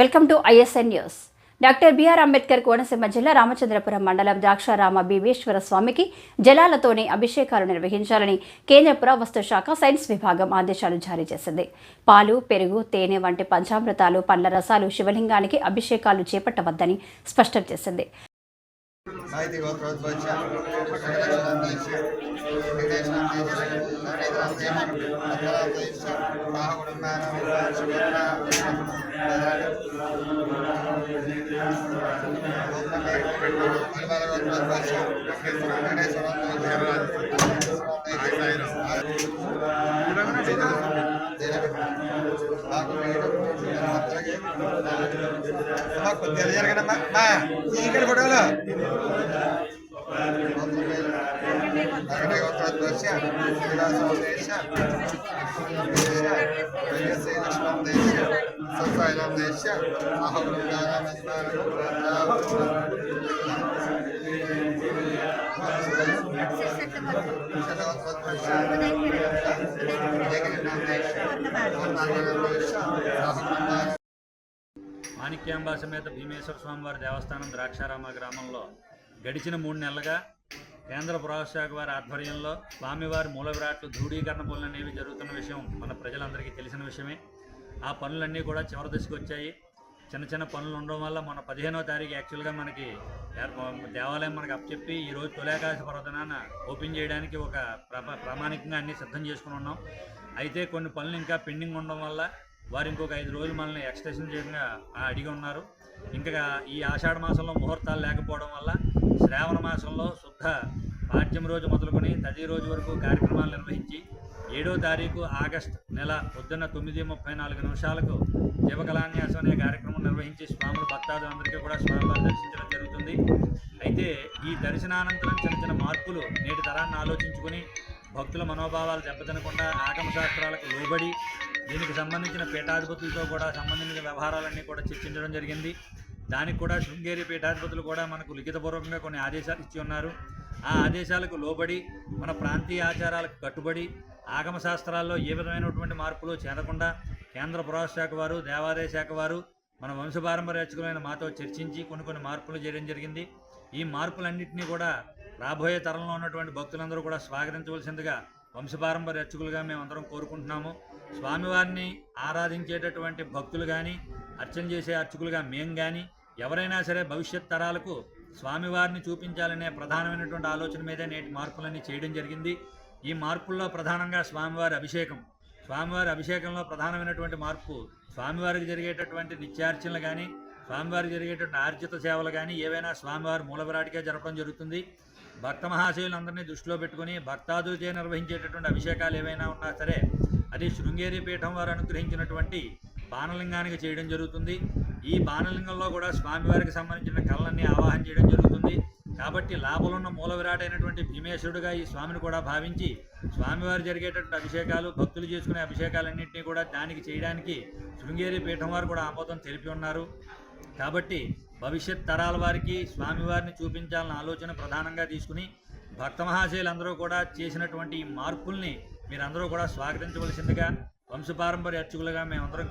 Welcome to ISN news. Doctor BR Ambedkar Konaseema జిల్లా రామచంద్రపురం మండలం ద్రాక్షారామ భీమేశ్వర స్వామికి జలాలతోనే అభిషేకాలు నిర్వహించాలని కేంద్ర పురావస్తు శాఖ సైన్స్ విభాగం ఆదేశాలు జారీ చేసింది. పాలు పెరుగు తేనె వంటి పంచామృతాలు పండ్ల రసాలు శివలింగానికి అభిషేకాలు చేపట్టవద్దని స్పష్టం చేసింది. సాహితీ గోత్రోద్భవించ సకలజలాంతరిక్ష విదేశాంతరిక్ష నరేంద్రాంతరిక్ష కొద్దిగా జరగనమ్మా మా ఇక్కడ ఫోటోలు మాణిక్యాంబా సమేత భీమేశ్వర స్వామివారి దేవస్థానం ద్రాక్షారామ గ్రామంలో గడిచిన మూడు నెలలుగా కేంద్ర పురావశాఖ వారి ఆధ్వర్యంలో స్వామివారి మూల విరాట్లు ధృవీకరణ పనులు అనేవి జరుగుతున్న విషయం మన ప్రజలందరికీ తెలిసిన విషయమే. ఆ పనులన్నీ కూడా చివరి దశకు వచ్చాయి. చిన్న చిన్న పనులు ఉండడం వల్ల మన పదిహేనో తారీఖు యాక్చువల్గా మనకి దేవాలయం మనకి అప్పచెప్పి ఈరోజు తొలాకాశ పర్వతనాన ఓపెన్ చేయడానికి ఒక ప్రామాణికంగా అన్ని సిద్ధం చేసుకుని ఉన్నాం. అయితే కొన్ని పనులు ఇంకా పెండింగ్ ఉండడం వల్ల వారు ఇంకొక ఐదు రోజులు మనల్ని ఎక్స్టెన్షన్ చేయడంగా అడిగి ఉన్నారు. ఇంకా ఈ ఆషాఢ మాసంలో ముహూర్తాలు లేకపోవడం వల్ల శ్రావణ మాసంలో శుద్ధ పాఠ్యం రోజు మొదలుకొని తది రోజు వరకు కార్యక్రమాలు నిర్వహించి ఏడో తారీఖు ఆగస్ట్ నెల పొద్దున్న తొమ్మిది ముప్పై నాలుగు నిమిషాలకు జీవకళాన్యాసం అనే కార్యక్రమం నిర్వహించి స్వాములు భక్తాదులందరికీ కూడా స్వామివారు దర్శించడం జరుగుతుంది. అయితే ఈ దర్శనానంతరం చిన్న చిన్న మార్పులు నేటి తరాన్ని ఆలోచించుకుని భక్తుల మనోభావాలు దెబ్బతినకుండా ఆగమ శాస్త్రాలకు లోబడి దీనికి సంబంధించిన పీఠాధిపతులతో కూడా సంబంధించిన వ్యవహారాలన్నీ కూడా చర్చించడం జరిగింది. దానికి కూడా శృంగేరి పీఠాధిపతులు కూడా మనకు లిఖితపూర్వకంగా కొన్ని ఆదేశాలు ఇచ్చి ఉన్నారు. ఆ ఆదేశాలకు లోబడి మన ప్రాంతీయ ఆచారాలకు కట్టుబడి ఆగమ శాస్త్రాల్లో ఏ విధమైనటువంటి మార్పులు చేరకుండా కేంద్ర పురావస్తు శాఖ వారు దేవాదాయ శాఖ వారు మన వంశపారంపర్యచకులైన మాతో చర్చించి కొన్ని కొన్ని మార్పులు చేయడం జరిగింది. ఈ మార్పులన్నింటినీ కూడా రాబోయే తరంలో ఉన్నటువంటి భక్తులందరూ కూడా స్వాగతించవలసిందిగా వంశపారంపర్య అర్చకులుగా మేమందరం కోరుకుంటున్నాము. స్వామివారిని ఆరాధించేటటువంటి భక్తులు కానీ అర్చన చేసే అర్చకులుగా మేం కానీ ఎవరైనా సరే భవిష్యత్ తరాలకు స్వామివారిని చూపించాలనే ప్రధానమైనటువంటి ఆలోచన మీదే నేటి మార్పులన్నీ చేయడం జరిగింది. ఈ మార్పుల్లో ప్రధానంగా స్వామివారి అభిషేకం. స్వామివారి అభిషేకంలో ప్రధానమైనటువంటి మార్పు స్వామివారికి జరిగేటటువంటి నిత్యార్చనలు కానీ స్వామివారికి జరిగేటటువంటి ఆర్జిత సేవలు కానీ ఏవైనా స్వామివారి మూలవిరాటికే జరపడం జరుగుతుంది. భక్త మహాశయులందరినీ దృష్టిలో పెట్టుకుని భక్తాదులచే నిర్వహించేటటువంటి అభిషేకాలు ఏవైనా ఉన్నా సరే అది శృంగేరి పీఠం వారు అనుగ్రహించినటువంటి బాణలింగానికి చేయడం జరుగుతుంది. ఈ బాణలింగంలో కూడా స్వామివారికి సంబంధించిన కళ్ళన్ని ఆవాహన చేయడం జరుగుతుంది. కాబట్టి లాభలున్న మూల విరాటైనటువంటి భీమేశ్వరుడుగా ఈ స్వామిని కూడా భావించి స్వామివారు జరిగేటటువంటి అభిషేకాలు భక్తులు చేసుకునే అభిషేకాలన్నింటినీ కూడా దానికి చేయడానికి శృంగేరి పీఠం వారు కూడా ఆమోదం తెలిపి ఉన్నారు. కాబట్టి భవిష్యత్ తరాల వారికి స్వామివారిని చూపించాలన్న ఆలోచన ప్రధానంగా తీసుకుని భక్త మహాశయులందరూ కూడా చేసినటువంటి ఈ మార్పుల్ని మీరందరూ కూడా స్వాగతించవలసిందిగా వంశపారంపర్య అర్చకులుగా మేమందరం